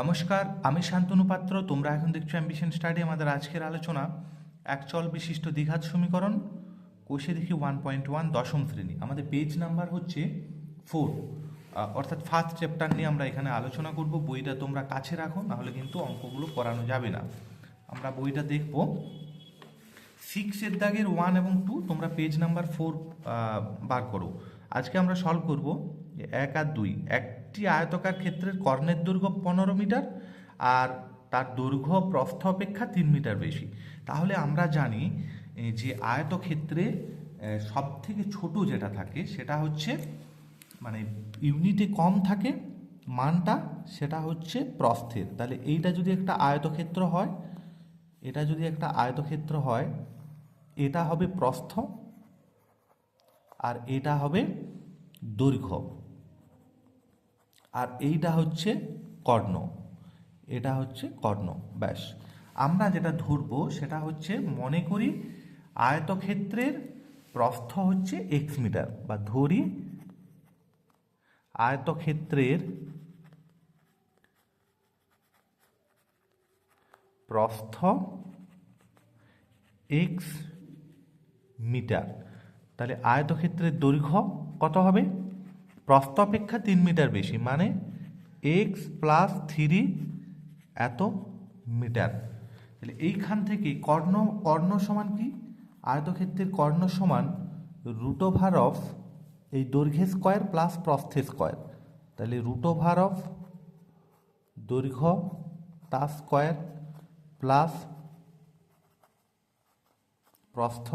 নমস্কার, আমি শান্তনু পাত্র, তোমরা এখন দেখছ অ্যাম্বিশন স্টাডি আমাদের আজকের আলোচনা একচল বিশিষ্ট দ্বিঘাত সমীকরণ, কোষে দেখি ওয়ান পয়েন্ট ওয়ান দশম শ্রেণি। আমাদের পেজ নাম্বার হচ্ছে ফোর অর্থাৎ ফার্স্ট চ্যাপ্টার নিয়ে আমরা এখানে আলোচনা করব, বইটা তোমরা কাছে রাখো, নাহলে কিন্তু অঙ্কগুলো করানো যাবে না। আমরা বইটা দেখব। সিক্সের দাগের ওয়ান এবং টু তোমরা পেজ নাম্বার ফোর বার করো। আজকে আমরা সলভ করব এক আর দুই। একটি আয়তকার ক্ষেত্রের কর্ণের দৈর্ঘ্য পনেরো মিটার আর তার দৈর্ঘ্য প্রস্থ অপেক্ষা তিন মিটার বেশি। তাহলে আমরা জানি যে আয়তক্ষেত্রে সব থেকে ছোট যেটা থাকে, সেটা হচ্ছে মানে ইউনিটে কম থাকে, মানটা সেটা হচ্ছে প্রস্থের। তাহলে এইটা যদি একটা আয়তক্ষেত্র হয়, এটা যদি একটা আয়তক্ষেত্র হয়, এটা হবে প্রস্থ আর এটা হবে দৈর্ঘ্য। আর এইটা হচ্ছে কর্ণ। এটা হচ্ছে কর্ণ, ব্যাস। আমরা যেটা ধরবো সেটা হচ্ছে মনে করি আয়তক্ষেত্রের প্রস্থ হচ্ছে এক্স মিটার বা ধরি আয়তক্ষেত্রের প্রস্থ এক্স মিটার। তাহলে আয়তক্ষেত্রের দৈর্ঘ্য কত হবে? প্রস্থ অপেক্ষা তিন মিটার বেশি মানে এক্স প্লাস থ্রি এত মিটার। তাহলে এইখান থেকে কর্ণ কর্ণ সমান কি? আয়তক্ষেত্রের কর্ণ সমান রুট ওভার অফ এই দৈর্ঘ্য স্কোয়ার প্লাস প্রস্থে স্কোয়ার তাহলে রুট ওভার অফ দৈর্ঘ্য তা স্কোয়ার প্লাস প্রস্থ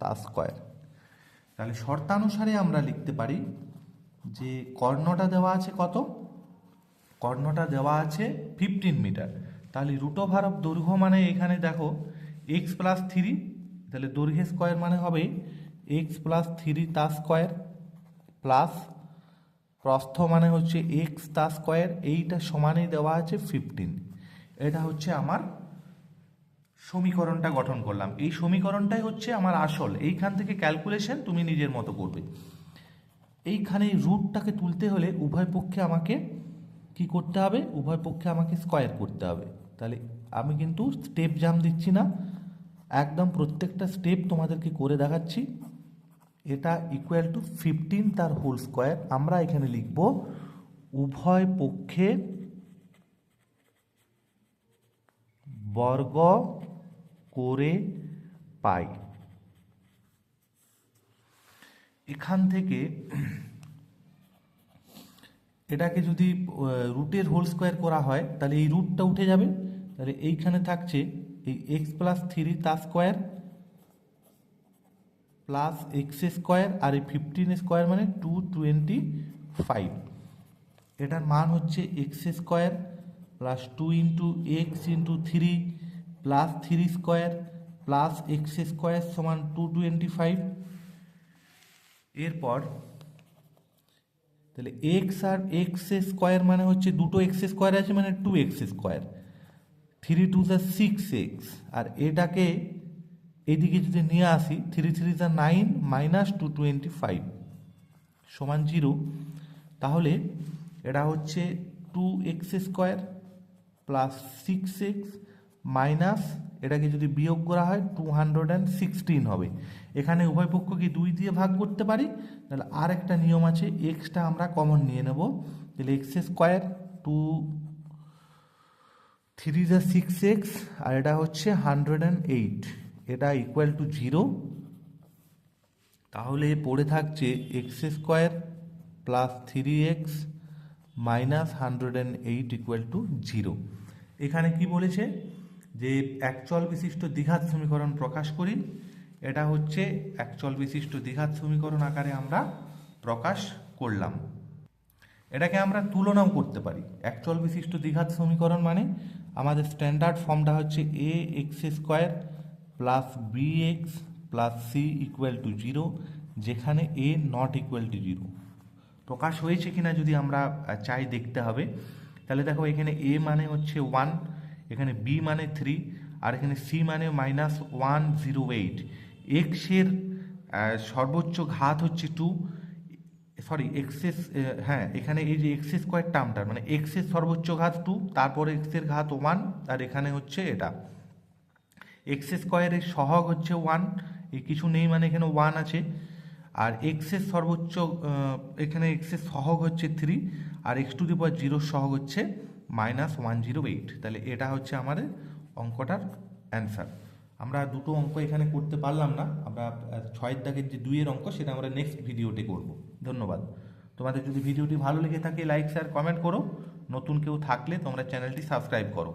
তা স্কোয়ার তাহলে শর্তানুসারে আমরা লিখতে পারি যে কর্ণটা দেওয়া আছে কত? কর্ণটা দেওয়া আছে ফিফটিন মিটার তাহলে রুট ওভার অফ দৈর্ঘ্য মানে এখানে দেখো এক্স প্লাস থ্রি তাহলে দৈর্ঘ্য স্কোয়ার মানে হবে এক্স প্লাস থ্রি তা স্কোয়ার প্লাস প্রস্থ মানে হচ্ছে এক্স তা স্কোয়ার এইটা সমানেই দেওয়া আছে ফিফটিন এটা হচ্ছে আমার সমীকরণটা গঠন করলাম। এই সমীকরণটাই হচ্ছে আমার আসল। এইখান থেকে ক্যালকুলেশন তুমি নিজের মতো করবে। এইখানে রুটটাকে তুলতে হলে উভয় পক্ষে আমাকে কি করতে হবে? উভয় পক্ষে আমাকে স্কোয়ার করতে হবে। তাহলে আমি কিন্তু স্টেপ জাম দিচ্ছি না। একদম প্রত্যেকটা স্টেপ তোমাদেরকে করে দেখাচ্ছি। এটা ইকুয়াল টু ফিফটিন তার হোল স্কোয়ার আমরা এখানে লিখব, উভয় পক্ষে বর্গ করে পাই। এখান থেকে এটাকে যদি রুটের হোল স্কোয়ার করা হয়, তাহলে এই রুটটা উঠে যাবে। তাহলে এইখানে থাকছে এই এক্স প্লাস থ্রি তা স্কোয়ার প্লাস এক্স স্কোয়ার আর এই ফিফটিন স্কোয়ার মানে টু টোয়েন্টি ফাইভ এটার মান হচ্ছে X square plus two into X into three plus three square plus X square সমান টু টোয়েন্টি ফাইভ এরপর, তাহলে এক্স আর এক্স স্কোয়ার মানে হচ্ছে দুটো এক্স স্কোয়ার আছে মানে two X square three two যা সিক্স এক্স আর এটাকে এদিকে যদি নিয়ে আসি থ্রি থ্রি যা nine minus two twenty five সমান জিরো তাহলে এটা হচ্ছে two X square plus six X minus এটাকে যদি বিয়োগ করা হয় টু হান্ড্রেড অ্যান্ড সিক্সটিন হবে। এখানে উভয় পক্ষকে দুই দিয়ে ভাগ করতে পারি। তাহলে আর একটা নিয়ম আছে এক্সটা আমরা কমন নিয়ে নেব। তাহলে এক্স স্কোয়ার টু থ্রি যা সিক্স এক্স আর এটা হচ্ছে হান্ড্রেড অ্যান্ড এইট এটা ইকুয়াল টু জিরো তাহলে পড়ে থাকছে X square plus three X minus hundred and eight equal to zero এখানে কি বলেছে? যে একচল বিশিষ্ট দ্বিঘাত সমীকরণ প্রকাশ করি, এটা হচ্ছে একচল বিশিষ্ট দ্বিঘাত সমীকরণ আকারে আমরা প্রকাশ করলাম। এটাকে আমরা তুলনাও করতে পারি। একচল বিশিষ্ট দ্বিঘাত সমীকরণ মানে আমাদের স্ট্যান্ডার্ড ফর্মটা হচ্ছে A X square plus B X plus C equal to zero যেখানে A not equal to zero প্রকাশ হয়েছে কিনা যদি আমরা চাই দেখতে হবে। তাহলে দেখো এখানে এ মানে হচ্ছে ওয়ান এখানে বি মানে থ্রি আর এখানে সি মানে মাইনাস ওয়ান জিরো এইট এক্সের সর্বোচ্চ ঘাত হচ্ছে টু সরি এক্সেস হ্যাঁ এখানে এই যে এক্স স্কোয়ার টার্মটা মানে এক্সের সর্বোচ্চ ঘাত টু তারপরে এক্সের ঘাত ওয়ান আর এখানে হচ্ছে এটা। এক্স স্কোয়ারের সহগ হচ্ছে ওয়ান এই কিছু নেই মানে এখানে ওয়ান আছে। আর এক্সের সর্বোচ্চ এখানে এক্সের সহগ হচ্ছে থ্রি আর এক্স টু দি পাওয়ার জিরোর সহগ হচ্ছে মাইনাস ওয়ান জিরো এইট তাহলে এটা হচ্ছে আমাদের অঙ্কটার অ্যান্সার আমরা দুটো অঙ্ক এখানে করতে পারলাম না, আমরা ছয়ের দাগের যে দুইয়ের অঙ্ক সেটা আমরা নেক্সট ভিডিওতে করব। ধন্যবাদ। তোমাদের যদি ভিডিওটি ভালো লেগে থাকে লাইক শেয়ার কমেন্ট করো। নতুন কেউ থাকলে তোমরা চ্যানেলটি সাবস্ক্রাইব করো।